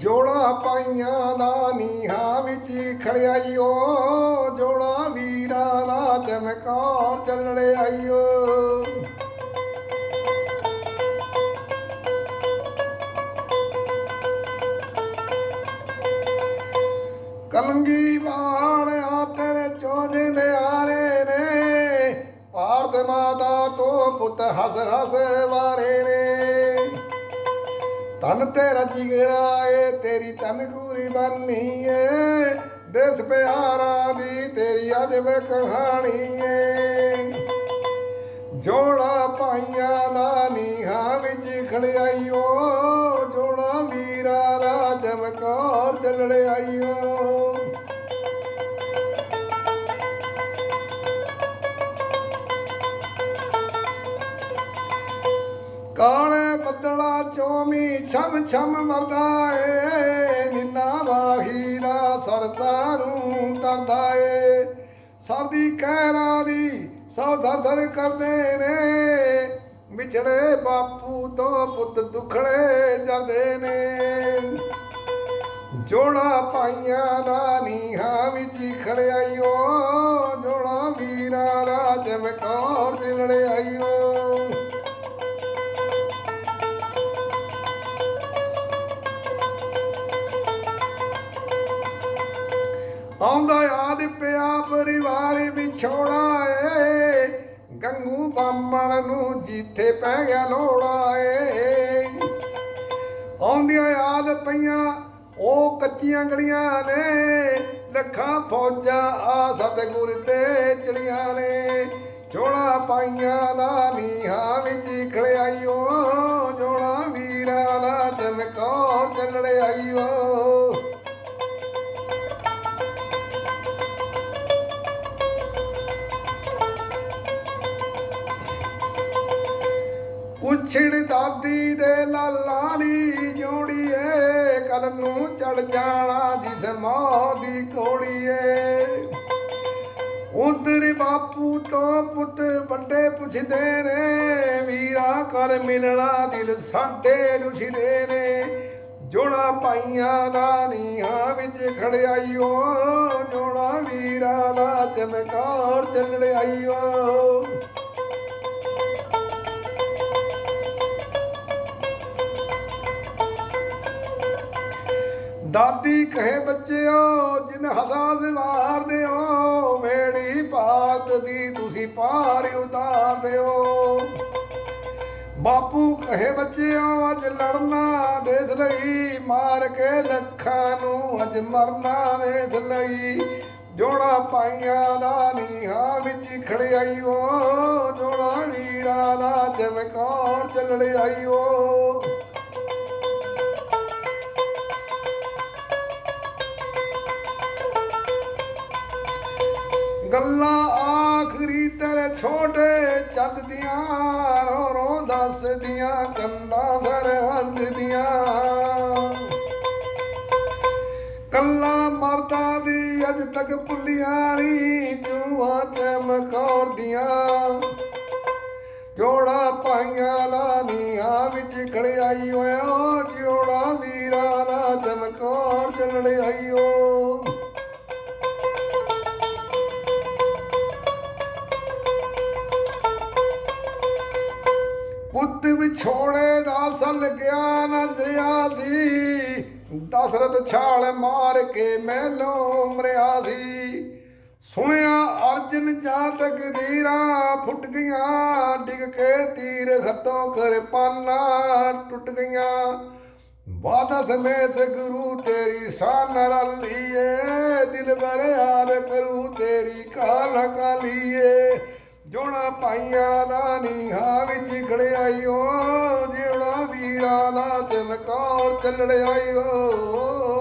ਜੋੜਾ ਪਾਈਆਂ ਦਾ ਨੀਹਾਂ ਵਿੱਚ ਖੜਿਆਈਓ ਜੋੜਾ ਵੀਰਾ ਦਾ ਚਮਕੌਰ ਚੱਲੜੇ ਆਈਓ ਕਲੰਗੀ ਵਾਲਿਆ ਤੇਰੇ ਚੋਜ ਨਿਆਰੇ ਨੇ। ਭਾਰਤ ਮਾਤਾ ਤੋਂ ਪੁੱਤ ਹੱਸ ਹੱਸ ਵਾਰੇ ਨੇ। ਤਨ ਤੇਰਾ ਜਿਗਰਾ ਏ ਤੇਰੀ ਤਨ ਕੂਰੀ ਬੰਨੀ ਏ ਦੇਸ ਪਿਆਰਾ ਦੀ ਤੇਰੀ ਅਜਬ ਕਹਾਣੀ ਏ ਜੋੜਾ ਪਾਈਆਂ ਦਾ ਨੀਹਾਂ ਵਿੱਚ ਖੜਿਆਈਓ, ਜੋੜਾ ਮੀਰਾ ਦਾ ਚਮਕਾਰ ਚੱਲੜੇ ਆਈਓ ਕਾਲੇ ਬੱਦਲਾ ਚੋਮੀ ਛਮ ਛਮ ਮਰਦਾ ਏ, ਨਿੰਨਾ ਵਾਹੀ ਦਾ ਸਰਸਾ ਨੂੰ ਤਰਦਾ ਏ। ਸਰਦੀ ਕਹਿਰਾਂ ਦੀ ਸੌ ਦਰ ਕਰਦੇ ਨੇ ਵਿਛੜੇ ਬਾਪੂ ਤੋਂ ਪੁੱਤ ਦੁਖੜੇ ਜਾਂਦੇ ਨੇ। ਜੋੜਾ ਪਾਈਆਂ ਦਾ ਨੀਹਾਂ ਵਿੱਚ ਖੜਾਈਓ ਜੋੜਾ ਵੀਰਾਂ ਦਾ ਚਮਕੌਰ ਦਿਲੜੇ ਆਉਂਦਾ ਯਾਦ ਪਿਆ ਪਰਿਵਾਰ ਵਿਛੋੜਾ ਏ। ਗੰਗੂ ਬਾਮਣ ਨੂੰ ਜਿੱਥੇ ਪੈ ਗਿਆ ਲੋੜਾ ਏ। ਆਉਂਦੀਆਂ ਯਾਦ ਪਈਆਂ, ਉਹ ਕੱਚੀਆਂ ਗਲੀਆਂ ਨੇ। ਲੱਖਾਂ ਫੌਜਾਂ ਆ ਸਤਿਗੁਰ ਤੇ ਚੜੀਆਂ ਨੇ। ਜੋੜਾ ਪਾਈਆਂ ਨਾ ਨੀਹਾਂ ਵਿੱਚ ਖੜਾਈਓ ਜੋੜਾ ਵੀਰਾਂ ਦਾ ਚਮਕੌਰ ਚੱਲੜੇ ਛਿੜ ਦਾਦੀ ਦੇ ਲਾਲਾਲੀ ਜੋੜੀਏ, ਕਲ ਨੂੰ ਚੜ ਜਾਣਾ ਜਿਸ ਮਾਂ ਦੀ ਕੋੜੀਏ ਉਧਰ ਬਾਪੂ ਤੋਂ ਪੁੱਤ ਵੱਡੇ ਪੁੱਛਦੇ ਨੇ, ਵੀਰਾ ਕਰ ਮਿਲਣਾ ਦਿਲ ਸਾਡੇ ਲੁਛਦੇ ਨੇ। ਜੋੜਾ ਪਾਈਆਂ ਦਾ ਨੀਹਾਂ ਵਿੱਚ ਖੜਾਈਓ ਜੋੜਾ ਵੀਰਾ ਦਾ ਚਮਕਾਰ ਚੱਲੜ ਦਾਦੀ ਕਹੇ ਬੱਚਿਓ, ਜਿਨ ਹਸਾ ਸਵਾਰਦੇ ਹੋ ਮੇੜੀ ਭਾਰਤ ਦੀ ਤੁਸੀਂ ਪਾਰ ਉਤਾਰਦੇ ਹੋ ਬਾਪੂ ਕਹੇ ਬੱਚਿਓ, ਅੱਜ ਲੜਨਾ ਦੇਸ ਲਈ, ਮਾਰ ਕੇ ਲੱਖਾਂ ਨੂੰ ਅੱਜ ਮਰਨਾ ਦੇਸ ਲਈ। ਜੋੜਾ ਪਾਈਆਂ ਦਾ ਨੀਹਾਂ ਵਿੱਚ ਖੜਿਆਈ ਓ ਜੋੜਾ ਵੀਰਾਂ ਦਾ ਚਮਕੌਰ ਚੱਲੜ ਓ ਤੇਰੇ ਛੋਟੇ ਚੰਦ ਦੀਆਂ, ਰੋ ਰੋ ਦੱਸਦੀਆਂ ਕੰਨਾਂ ਸਰਹੰਦ ਦੀਆਂ। ਕੱਲਾ ਮਰਦਾ ਦੀ ਅੱਜ ਤੱਕ ਭੁੱਲੀਆਂ ਨਹੀਂ ਜੂਆਂ ਚਮਕੌਰ ਦੀਆਂ। ਜੋੜਾ ਪਾਈਆਂ ਦਾ ਨੀਹਾਂ ਵਿੱਚ ਖੜਿਆਈ ਹੋਇਆ ਓ ਜੋੜਾ ਵੀਰਾਂ ਦਾ ਚਮਕੌਰ ਚੱਲੜੇ ਆਈਓ ਵਿਛੋੜੇ ਦਾ ਸਲ ਗਿਆ ਨਾ ਦਰਿਆ ਸੀ। ਦਸਰਤ ਛਾਲ ਮਾਰ ਕੇ ਮਹਿਲੋਂ ਮਰਿਆ ਸੀ। ਸੁਣਿਆ ਅਰਜਨ ਜਾਂ ਤਕਦੀਰਾਂ ਫੁੱਟ ਗਈਆਂ ਡਿੱਗ ਕੇ ਤੀਰ ਖਤੋਂ ਕਿਰਪਾਨਾਂ ਟੁੱਟ ਗਈਆਂ। ਵਾਦਾ ਸਮੇ ਗੁਰੂ ਤੇਰੀ ਸਾਨ ਰਲੀਏ ਦਿਲ ਬਰ ਕਰੂ ਤੇਰੀ ਕਾਲ ਕਾਲੀਏ। ਜੋੜਾ ਪਾਈਆਂ ਦਾ ਨੀਹਾਂ ਵਿੱਚ ਖੜਾਈਓ ਜਿਉਣਾ ਵੀਰਾਂ ਦਾ ਚਮਕੌਰ ਚੱਲੜ ਆਈਓ